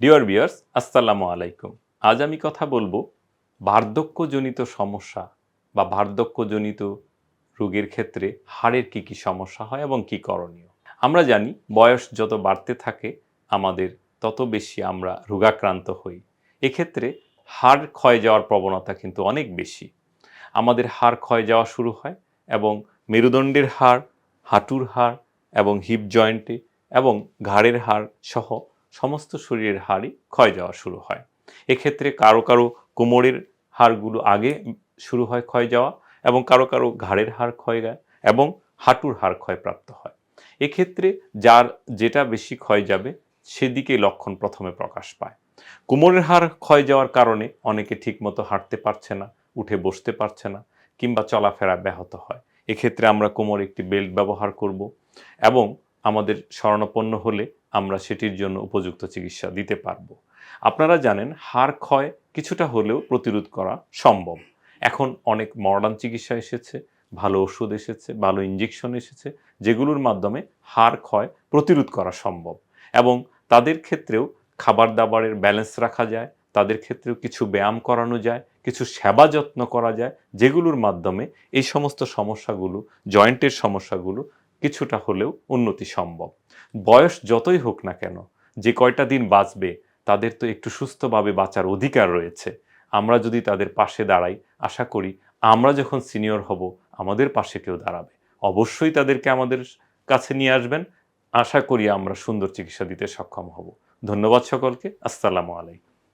Deer বিয়ার্স আসসালামু আলাইকুম। আজ আমি কথা বলব বার্ধক্যজনিত সমস্যা বা বার্ধক্যজনিত রোগের ক্ষেত্রে হাড়ের কি কি সমস্যা হয় এবং কি করণীয়। আমরা জানি বয়স যত বাড়তে থাকে, আমাদের তত বেশি আমরা রোগাক্রান্ত হই। এক্ষেত্রে হাড় ক্ষয় যাওয়ার প্রবণতা কিন্তু অনেক বেশি। আমাদের হাড় ক্ষয় যাওয়া শুরু হয় এবং মেরুদণ্ডের হাড়, হাঁটুর হাড় এবং হিপ জয়েন্টে এবং ঘাড়ের হাড় সহ সমস্ত শরীরের হাড়ই ক্ষয় যাওয়া শুরু হয়। এক্ষেত্রে কারও কারও কোমরের হাড়গুলো আগে শুরু হয় ক্ষয় যাওয়া এবং কারও কারও ঘাড়ের হাড় ক্ষয় যায় এবং হাঁটুর হাড় ক্ষয়প্রাপ্ত হয়। এক্ষেত্রে যার যেটা বেশি ক্ষয় যাবে, সেদিকে লক্ষণ প্রথমে প্রকাশ পায়। কোমরের হাড় ক্ষয় যাওয়ার কারণে অনেকে ঠিকমতো হাঁটতে পারছে না, উঠে বসতে পারছে না কিংবা চলাফেরা ব্যাহত হয়। এক্ষেত্রে আমরা কোমর একটি বেল্ট ব্যবহার করব এবং আমাদের শরণাপন্ন হলে আমরা সেটির জন্য উপযুক্ত চিকিৎসা দিতে পারব। আপনারা জানেন, হাড় ক্ষয় কিছুটা হলেও প্রতিরোধ করা সম্ভব। এখন অনেক মডার্ন চিকিৎসা এসেছে, ভালো ওষুধ এসেছে, ভালো ইঞ্জেকশন এসেছে, যেগুলোর মাধ্যমে হাড় ক্ষয় প্রতিরোধ করা সম্ভব। এবং তাদের ক্ষেত্রেও খাবার দাবারের ব্যালেন্স রাখা যায়, তাদের ক্ষেত্রেও কিছু ব্যায়াম করানো যায়, কিছু সেবা যত্ন করা যায়, যেগুলোর মাধ্যমে এই সমস্ত সমস্যাগুলো জয়েন্টের সমস্যাগুলো কিছুটা হলেও উন্নতি সম্ভব। বয়স যতই হোক না কেন, যে কয়টা দিন বাঁচবে, তাদের তো একটু সুস্থভাবে বাঁচার অধিকার রয়েছে। আমরা যদি তাদের পাশে দাঁড়াই, আশা করি আমরা যখন সিনিয়র হব, আমাদের পাশে কেউ দাঁড়াবে। অবশ্যই তাদেরকে আমাদের কাছে নিয়ে আসবেন। আশা করি আমরা সুন্দর চিকিৎসা দিতে সক্ষম হব। ধন্যবাদ সকলকে। আসসালামু আলাইকুম।